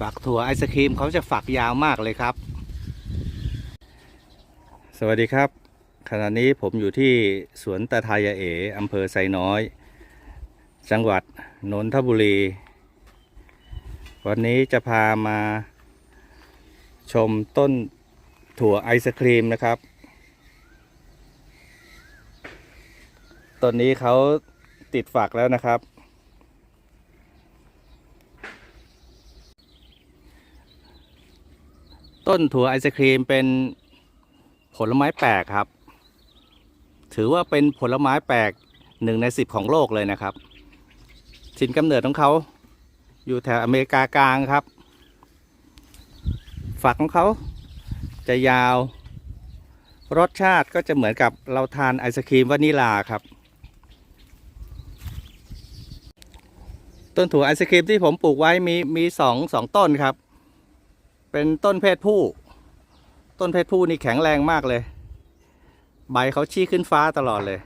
ฝักถั่วไอศครีมเขาจะฝักยาวมากเลยครับ สวัสดีครับ ขณะนี้ผมอยู่ที่สวนตาทายาเออำเภอไซน้อย จังหวัดนนทบุรี วันนี้จะพามาชมต้นถั่วไอศครีมนะครับ ต้นนี้เขาติดฝักแล้วนะครับ ต้นถั่วไอศครีมเป็นผลไม้แปลกครับ ถือว่าเป็นผลไม้แปลกหนึ่งในสิบของโลกเลยนะครับถิ่นกำเนิดของเขาอยู่แถวอเมริกากลางครับ ฝักของเขาจะยาว รสชาติก็จะเหมือนกับเราทานไอศครีมวานิลาครับ ต้นถั่วไอศครีมที่ผมปลูกไว้มีมีสองสองต้นครับ เป็นต้นเพศผู้ ต้นเพศผู้นี่แข็งแรงมากเลย ใบเขาชี้ขึ้นฟ้าตลอดเลย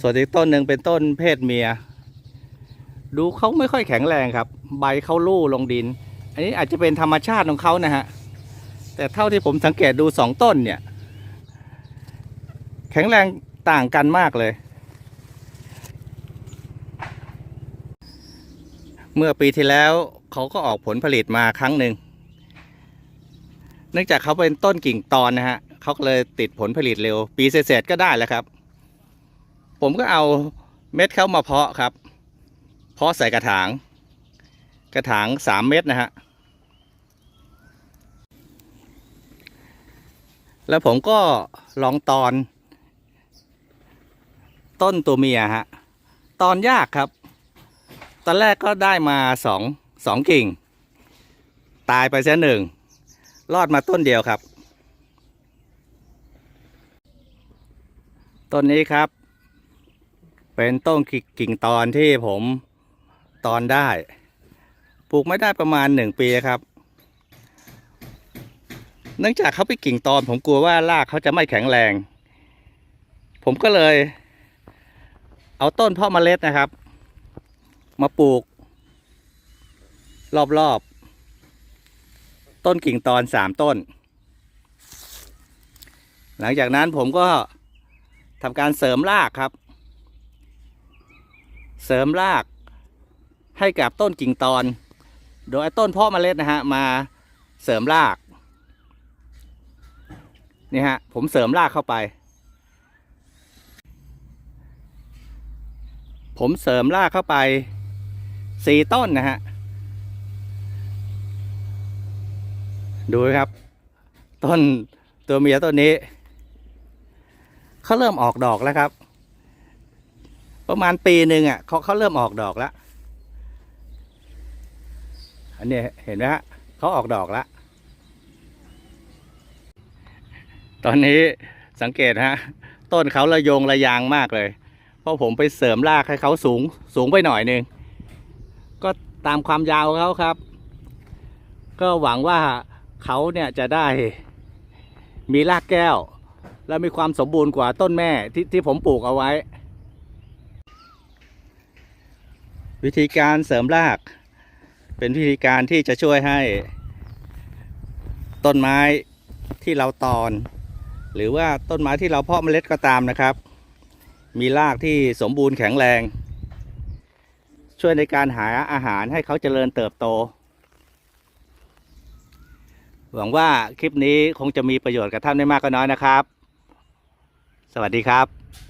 ส่วนอีกต้นหนึ่งเป็นต้นเพศเมีย ดูเขาไม่ค่อยแข็งแรงครับ ใบเขาลู่ลงดิน อันนี้อาจจะเป็นธรรมชาติของเขานะฮะ แต่เท่าที่ผมสังเกตดูสองต้นเนี่ย แข็งแรงต่างกันมากเลย เมื่อปีที่แล้วเขาก็ออกผลผลิตมาครั้งหนึ่งเนื่องจากเขาเป็นต้นกิ่งตอนนะฮะเขาเลยติดผลผลิตเร็ว ปีเศษก็ได้แล้วครับ ผมก็เอาเม็ดเขามาเพาะครับ เพาะใส่กระถาง กระถางสามเม็ดนะฮะแล้วผมก็ลองตอน ต้นตัวเมียฮะ ตอนยากครับ ตอนแรกก็ได้มาสองสองกิ่ง ตายไปเสียหนึ่ง รอดมาต้นเดียวครับ ต้นนี้ครับ เป็นต้นกิ่งตอนที่ผมตอนได้ ปลูกไม่ได้ประมาณหนึ่งปีครับ เนื่องจากเขาไปนกิ่งตอน ผมกลัวว่ารากเขาจะไม่แข็งแรง ผมก็เลย เอาต้นพาะเมล็ดนะครับ มาปลูก รอบๆต้นกิ่งตอนสามต้น หลังจากนั้นผมก็ทำการเสริมรากครับ เสริมรากให้กับต้นกิ่งตอน โดยเอาต้นเพาะเมล็ดนะฮะมาเสริมรากนี่ฮะผมเสริมรากเข้าไป ผมเสริมรากเข้าไป สี่ต้นนะฮะ ดูครับ ต้นตัวเมียต้นนี้เขาเริ่มออกดอกแล้วครับ ประมาณปีหนึ่งอะเขาเขาเริ่มออกดอกแล้ว อันนี้เห็นไหมฮะเขาออกดอกแล้ว ตอนนี้สังเกตฮะ ต้นเขาระยงระยางมากเลย เพราะผมไปเสริมรากให้เขาสูงสูงไปหน่อยนึง ก็ตามความยาวเขาครับ ก็หวังว่าเขาเนี่ยจะได้มีรากแก้ว และมีความสมบูรณ์กว่าต้นแม่ที่ที่ผมปลูกเอาไว้ วิธีการเสริมราก เป็นวิธีการที่จะช่วยให้ ต้นไม้ที่เราตอน หรือว่าต้นไม้ที่เราเพาะเมล็ดก็ตามนะครับ มีรากที่สมบูรณ์แข็งแรง ช่วยในการหาอาหารให้เขาเจริญเติบโต หวังว่าคลิปนี้คงจะมีประโยชน์กับท่านไม่มากก็น้อยนะครับ สวัสดีครับ